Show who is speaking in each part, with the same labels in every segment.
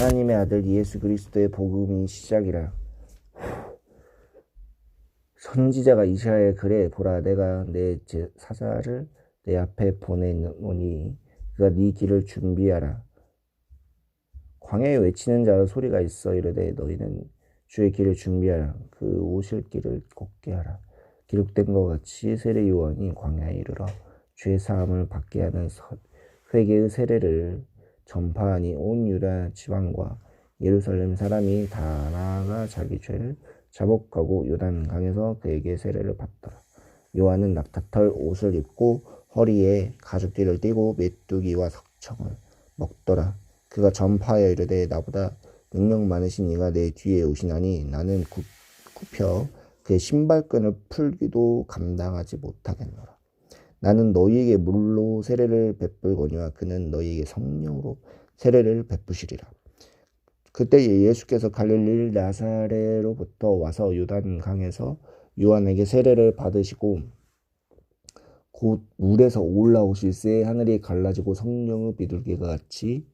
Speaker 1: 하나님의 아들 예수 그리스도의 복음이 시작이라. 선지자가 이사야의 글에 보라 내가 내 사자를 내 앞에 보내노니 그가 네 길을 준비하라. 광야에 외치는 자의 소리가 있어 이르되 너희는 주의 길을 준비하라. 그 오실 길을 곱게 하라. 기록된 것 같이 세례 요한이 광야에 이르러 죄 사함을 받게 하는 회개의 세례를 전파하니 온 유다 지방과 예루살렘 사람이 다 나아가 자기 죄를 자복하고 요단 강에서 그에게 세례를 받더라. 요한은 낙타털 옷을 입고 허리에 가죽띠를 띠고 메뚜기와 석청을 먹더라. 그가 전파하여 이르되 나보다 능력 많으신 이가 내 뒤에 오시나니 나는 굽, 굽혀 그의 신발끈을 풀기도 감당하지 못하겠노라. 나는 너희에게 물로 세례를 베풀거니와 그는 너희에게 성령으로 세례를 베푸시리라. 그때 예수께서 갈릴리 나사레로부터 와서 요단 강에서 요한에게 세례를 받으시고 곧 물에서 올라오실 새 하늘이 갈라지고 성령의 비둘기가 같이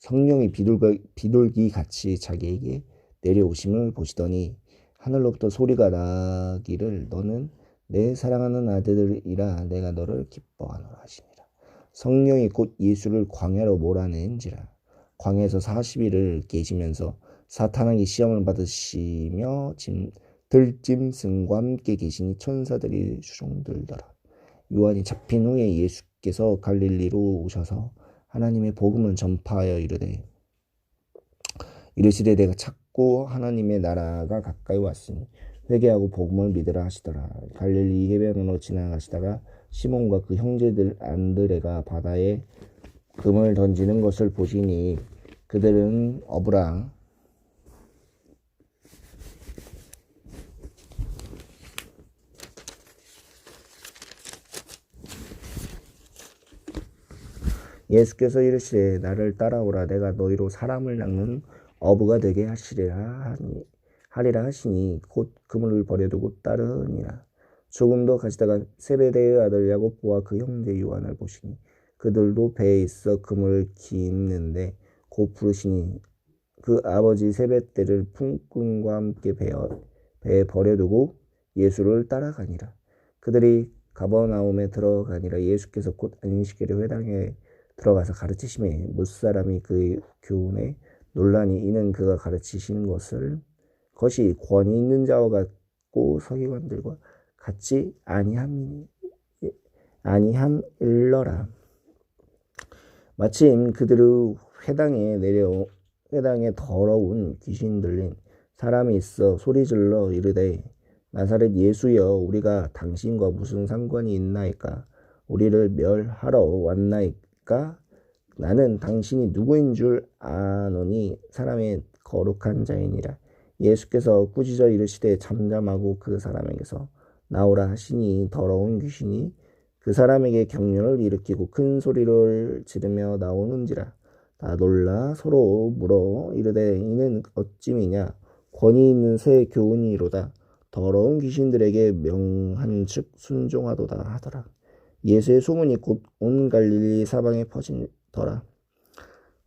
Speaker 1: 성령이 비둘기, 비둘기 같이 자기에게 내려오심을 보시더니 하늘로부터 소리가 나기를 너는 내 사랑하는 아들이라 내가 너를 기뻐하노라 하시니라. 성령이 곧 예수를 광야로 몰아낸지라. 광야에서 40일을 계시면서 사탄에게 시험을 받으시며 짐, 들짐승과 함께 계시니 천사들이 수종들더라. 요한이 잡힌 후에 예수께서 갈릴리로 오셔서 하나님의 복음을 전파하여 이르되 이르시되 내가 찾고 하나님의 나라가 가까이 왔으니 회개하고 복음을 믿으라 하시더라. 갈릴리 해변으로 지나가시다가 시몬과 그 형제들 안드레가 바다에 금을 던지는 것을 보시니 그들은 어부랑 예수께서 이르시되 나를 따라오라 내가 너희로 사람을 낚는 어부가 되게 하시리라 하니 하리라 하시니 곧 그물을 버려두고 따르니라. 조금 더 가시다가 세베대의 아들 야곱보와 그 형제 요한을 보시니 그들도 배에 있어 그물을 깁는데 곧 부르시니 그 아버지 세베대를 품꾼과 함께 배어, 배에 버려두고 예수를 따라가니라. 그들이 가버나움에 들어가니라. 예수께서 곧 안식일에 회당에 들어가서 가르치심에 무사람이 그 교훈에 논란이 이는 그가 가르치시는 것을 것이 권위 있는 자와 같고 서기관들과 같이 아니함 아니함 일러라. 마침 그들의 회당에 내려 회당에 더러운 귀신 들린 사람이 있어 소리질러 이르되 나사렛 예수여 우리가 당신과 무슨 상관이 있나이까? 우리를 멸하러 왔나이까? 나는 당신이 누구인 줄 아노니 사람의 거룩한 자이니라 예수께서 꾸짖어 이르시되 잠잠하고 그 사람에게서 나오라 하시니 더러운 귀신이 그 사람에게 경련을 일으키고 큰 소리를 지르며 나오는지라. 다 놀라 서로 물어 이르되 이는 어찌미냐? 권위 있는 새 교훈이로다. 더러운 귀신들에게 명한 즉 순종하도다 하더라. 예수의 소문이 곧 온 갈릴리 사방에 퍼지더라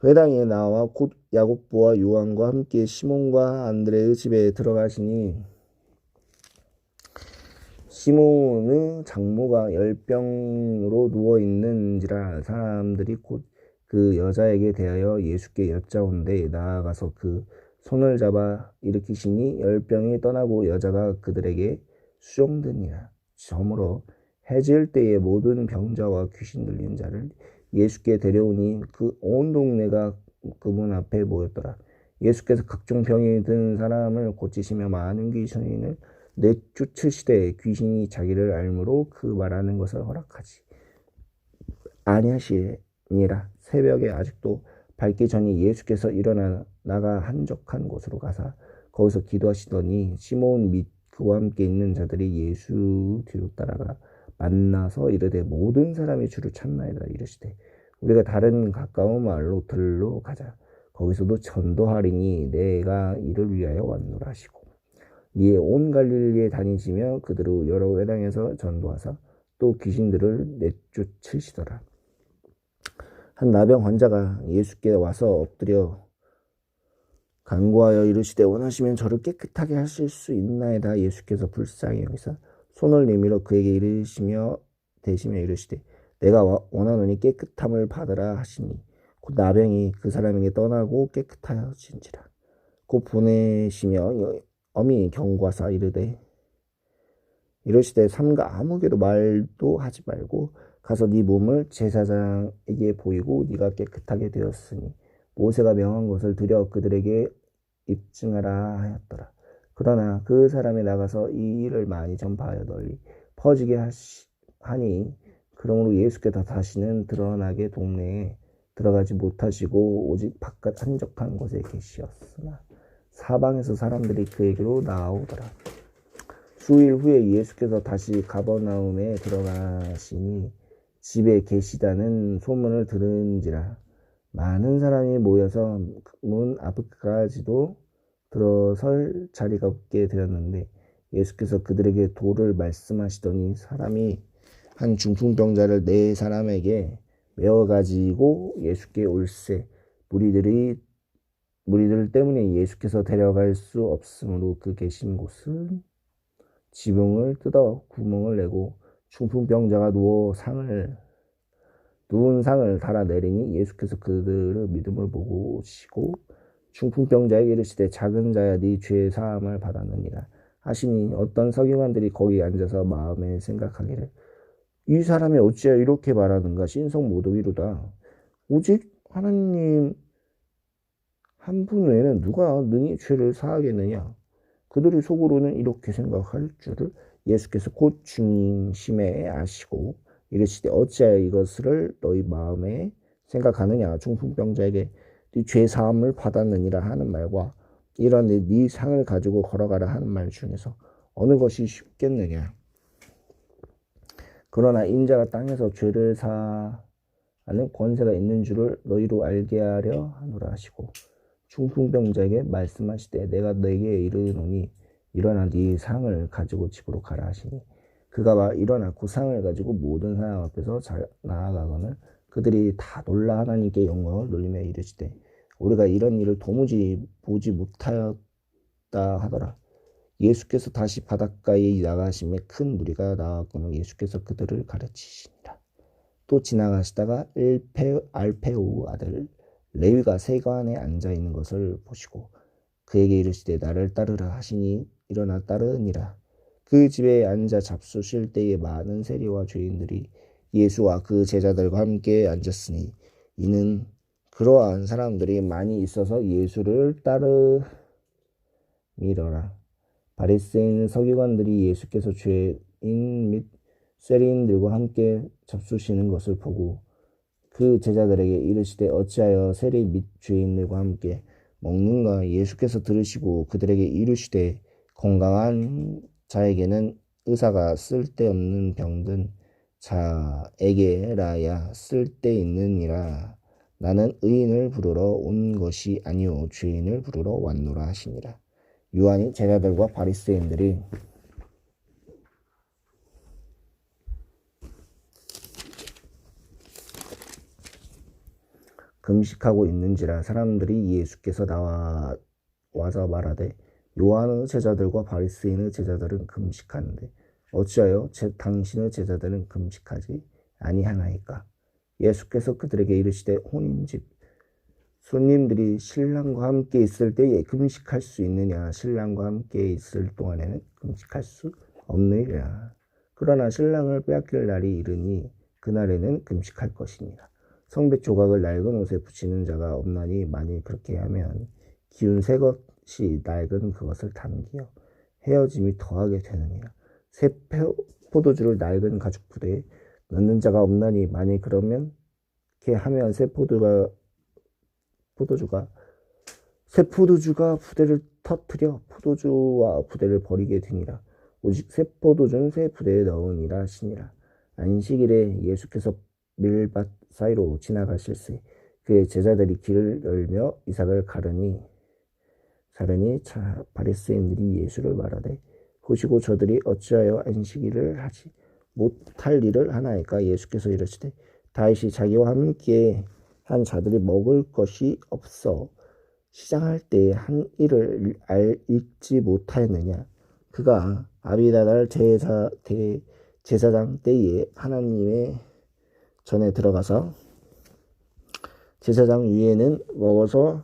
Speaker 1: 회당에 나와 곧 야곱보와 요한과 함께 시몬과 안드레의 집에 들어가시니 시몬의 장모가 열병으로 누워 있는지라 사람들이 곧 그 여자에게 대하여 예수께 여짜온데 나아가서 그 손을 잡아 일으키시니 열병이 떠나고 여자가 그들에게 수종되니라. 저므로 해질 때에 모든 병자와 귀신 들린 자를 예수께 데려오니 그 온 동네가 그분 앞에 모였더라. 예수께서 각종 병이 든 사람을 고치시며 많은 귀신을 내쫓으시되 귀신이 자기를 알므로 그 말하는 것을 허락하지 아니하시니라. 새벽에 아직도 밝기 전에 예수께서 일어나 나가 한적한 곳으로 가사 거기서 기도하시더니 시몬 및 그와 함께 있는 자들이 예수 뒤로 따라가 만나서 이르되 모든 사람이 주를 찾나이다 이르시되 우리가 다른 가까운 마을로 들로 가자. 거기서도 전도하리니 내가 이를 위하여 왔노라 하시고. 이에 온 갈릴리에 다니시며 그들의 여러 회당에서 전도하사 또 귀신들을 내쫓으시더라. 한 나병 환자가 예수께 와서 엎드려 간구하여 이르시되 원하시면 저를 깨끗하게 하실 수 있나이다. 예수께서 불쌍히 여기서 손을 내밀어 그에게 이르시며 대시며 이르시되 내가 원하노니 깨끗함을 받으라 하시니 곧 나병이 그 사람에게 떠나고 깨끗하여진지라 곧 보내시며 어미 경과사 이르되 이러시되 삼가 아무개도 말도 하지 말고 가서 네 몸을 제사장에게 보이고 네가 깨끗하게 되었으니 모세가 명한 것을 들여 그들에게 입증하라 하였더라. 그러나 그 사람이 나가서 이 일을 많이 전파하여 널리 퍼지게 하시, 하니 그러므로 예수께서 다시는 드러나게 동네에 들어가지 못하시고 오직 바깥 한적한 곳에 계시었으나 사방에서 사람들이 그에게로 나오더라. 수일 후에 예수께서 다시 가버나움에 들어가시니 집에 계시다는 소문을 들은지라 많은 사람이 모여서 문 앞까지도 들어설 자리가 없게 되었는데 예수께서 그들에게 도를 말씀하시더니 사람이 한 중풍병자를 네 사람에게 메어 가지고 예수께 올세. 무리들이 무리들 때문에 예수께서 데려갈 수 없으므로 그 계신 곳은 지붕을 뜯어 구멍을 내고 중풍병자가 누워 상을 누운 상을 달아내리니 예수께서 그들의 믿음을 보고 오시고 중풍병자에게 이르시되 작은 자야 네 죄의 사함을 받았느니라. 하시니 어떤 서기관들이 거기 앉아서 마음에 생각하기를 이 사람이 어찌하여 이렇게 말하는가? 신성 모독이로다. 오직 하나님 한 분 외에는 누가 능히 죄를 사하겠느냐? 그들이 속으로는 이렇게 생각할 줄을 예수께서 곧 중심에 아시고 이르시되 어찌하여 이것을 너희 마음에 생각하느냐? 중풍병자에게 네 죄 사함을 받았느니라 하는 말과 이런 네 상을 가지고 걸어가라 하는 말 중에서 어느 것이 쉽겠느냐? 그러나 인자가 땅에서 죄를 사하는 권세가 있는 줄을 너희로 알게 하려 하노라 하시고 중풍병자에게 말씀하시되 내가 너에게 이르노니 일어나 네 상을 가지고 집으로 가라 하시니 그가 일어나 그 상을 가지고 모든 사람 앞에서 나아가거늘 그들이 다 놀라 하나님께 영광을 돌리며 이르시되 우리가 이런 일을 도무지 보지 못하였다 하더라. 예수께서 다시 바닷가에 나가심에 큰 무리가 나왔거늘 예수께서 그들을 가르치시니라. 또 지나가시다가 일페, 알페오 아들 레위가 세관에 앉아 있는 것을 보시고 그에게 이르시되 나를 따르라 하시니 일어나 따르니라. 그 집에 앉아 잡수실 때에 많은 세리와 죄인들이 예수와 그 제자들과 함께 앉았으니 이는 그러한 사람들이 많이 있어서 예수를 따르미러라. 바리새인 서기관들이 예수께서 죄인 및 세리인들과 함께 잡수시는 것을 보고 그 제자들에게 이르시되 어찌하여 세리 및 죄인들과 함께 먹는가 예수께서 들으시고 그들에게 이르시되 건강한 자에게는 의사가 쓸데없는 병든 자에게라야 쓸데있느니라 나는 의인을 부르러 온 것이 아니오. 죄인을 부르러 왔노라 하시니라. 요한이 제자들과 바리새인들이 금식하고 있는지라 사람들이 예수께서 나와 와서 말하되 요한의 제자들과 바리새인의 제자들은 금식하는데 어찌하여 제, 당신의 제자들은 금식하지 아니하나이까 예수께서 그들에게 이르시되 혼인집 손님들이 신랑과 함께 있을 때에 금식할 수 있느냐? 신랑과 함께 있을 동안에는 금식할 수 없느니라. 그러나 신랑을 빼앗길 날이 이르니 그날에는 금식할 것이니라 성백 조각을 낡은 옷에 붙이는 자가 없나니 만일 그렇게 하면 기운 새 것이 낡은 그것을 당기어 헤어짐이 더하게 되느니라. 새 포도주를 낡은 가죽 부대에 넣는 자가 없나니 만일 그러면 이렇게 하면 새 포도가 포도주가 새 포도주가 부대를 터뜨려 포도주와 부대를 버리게 되니라. 오직 새 포도주는 새 부대에 넣으니라 하시니라. 안식일에 예수께서 밀밭 사이로 지나가실세 그의 제자들이 길을 열며 이삭을 가르니 사르니 차 바리새인들이 예수를 말하되 보시고 저들이 어찌하여 안식일을 하지 못할 일을 하나이까? 예수께서 이르시되 다윗이 자기와 함께 한 자들이 먹을 것이 없어 시장할 때한 일을 알, 읽지 못하였느냐? 그가 아비다달 제사, 대, 제사장 때에 하나님의 전에 들어가서 제사장 위에는 먹어서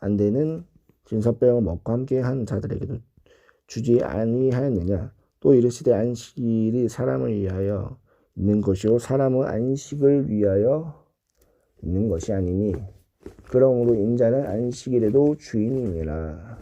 Speaker 1: 안 되는 진설병을 먹고 함께 한 자들에게도 주지 아니하였느냐 또 이르시되 안식일이 사람을 위하여 있는 것이요 사람은 안식을 위하여 있는 것이 아니니 그러므로 인자는 안식일에도 주인이니라